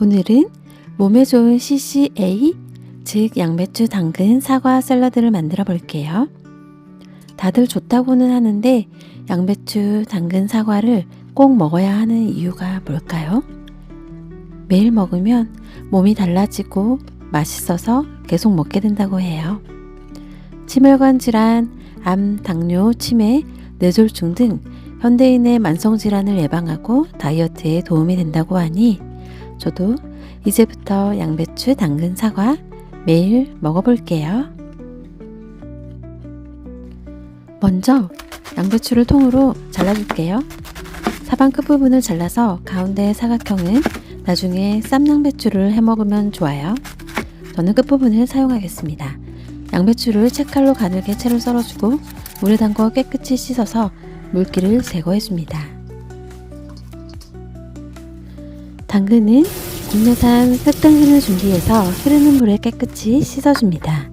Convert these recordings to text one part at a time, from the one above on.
오늘은 몸에 좋은 CCA, 즉 양배추, 당근, 사과 샐러드를 만들어 볼게요. 다들 좋다고는 하는데 양배추, 당근, 사과를 꼭 먹어야 하는 이유가 뭘까요? 매일 먹으면 몸이 달라지고 맛있어서 계속 먹게 된다고 해요. 심혈관 질환, 암, 당뇨, 치매, 뇌졸중 등 현대인의 만성 질환을 예방하고 다이어트에 도움이 된다고 하니 저도 이제부터 양배추, 당근, 사과 매일 먹어볼게요. 먼저 양배추를 통으로 잘라줄게요. 사방 끝부분을 잘라서 가운데 사각형은 나중에 쌈양배추를 해먹으면 좋아요. 저는 끝부분을 사용하겠습니다. 양배추를 채칼로 가늘게 채로 썰어주고 물에 담궈 깨끗이 씻어서 물기를 제거해줍니다. 당근은 국내산 흑당근을 준비해서 흐르는 물에 깨끗이 씻어줍니다.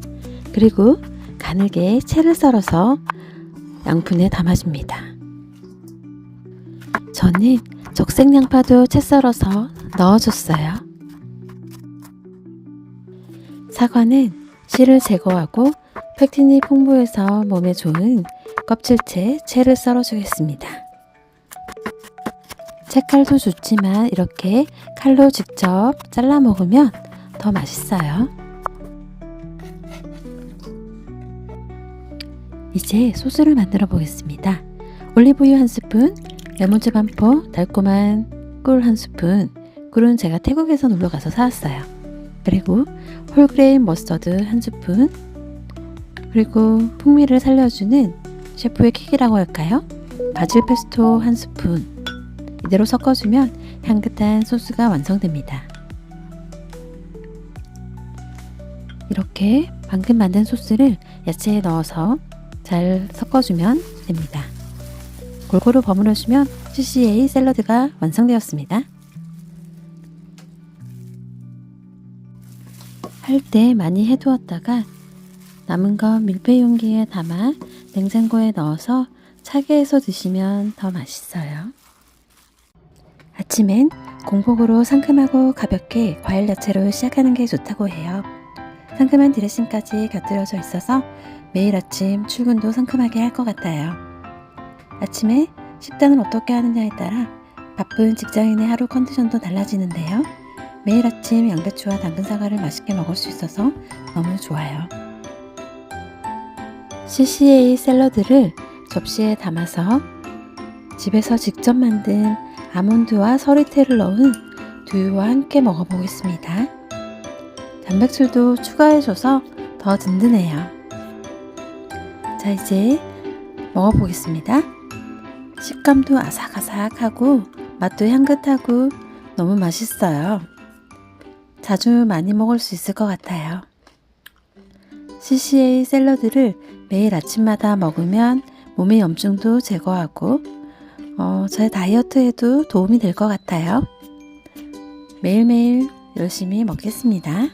그리고 가늘게 채를 썰어서 양푼에 담아줍니다. 저는 적색 양파도 채 썰어서 넣어줬어요. 사과는 씨를 제거하고 펙틴이 풍부해서 몸에 좋은 껍질째 채를 썰어주겠습니다. 채칼도 좋지만 이렇게 칼로 직접 잘라 먹으면 더 맛있어요. 이제 소스를 만들어 보겠습니다. 올리브유 한 스푼, 레몬즙 한 포, 달콤한 꿀 한 스푼. 꿀은 제가 태국에서 놀러 가서 사왔어요. 그리고 홀그레인 머스터드 한 스푼. 그리고 풍미를 살려주는 셰프의 킥이라고 할까요? 바질 페스토 한 스푼. 이대로 섞어주면 향긋한 소스가 완성됩니다. 이렇게 방금 만든 소스를 야채에 넣어서 잘 섞어주면 됩니다. 골고루 버무려주면 CCA 샐러드가 완성되었습니다. 할 때 많이 해두었다가 남은 거 밀폐 용기에 담아 냉장고에 넣어서 차게 해서 드시면 더 맛있어요. 아침엔 공복으로 상큼하고 가볍게 과일 야채로 시작하는 게 좋다고 해요. 상큼한 드레싱까지 곁들여져 있어서 매일 아침 출근도 상큼하게 할 것 같아요. 아침에 식단을 어떻게 하느냐에 따라 바쁜 직장인의 하루 컨디션도 달라지는데요. 매일 아침 양배추와 당근 사과를 맛있게 먹을 수 있어서 너무 좋아요. CCA 샐러드를 접시에 담아서 집에서 직접 만든 아몬드와 서리태를 넣은 두유와 함께 먹어보겠습니다. 단백질도 추가해줘서 더 든든해요. 자, 이제 먹어보겠습니다. 식감도 아삭아삭하고 맛도 향긋하고 너무 맛있어요. 자주 많이 먹을 수 있을 것 같아요. CCA 샐러드를 매일 아침마다 먹으면 몸의 염증도 제거하고 어, 제 다이어트에도 도움이 될 것 같아요. 매일매일 열심히 먹겠습니다.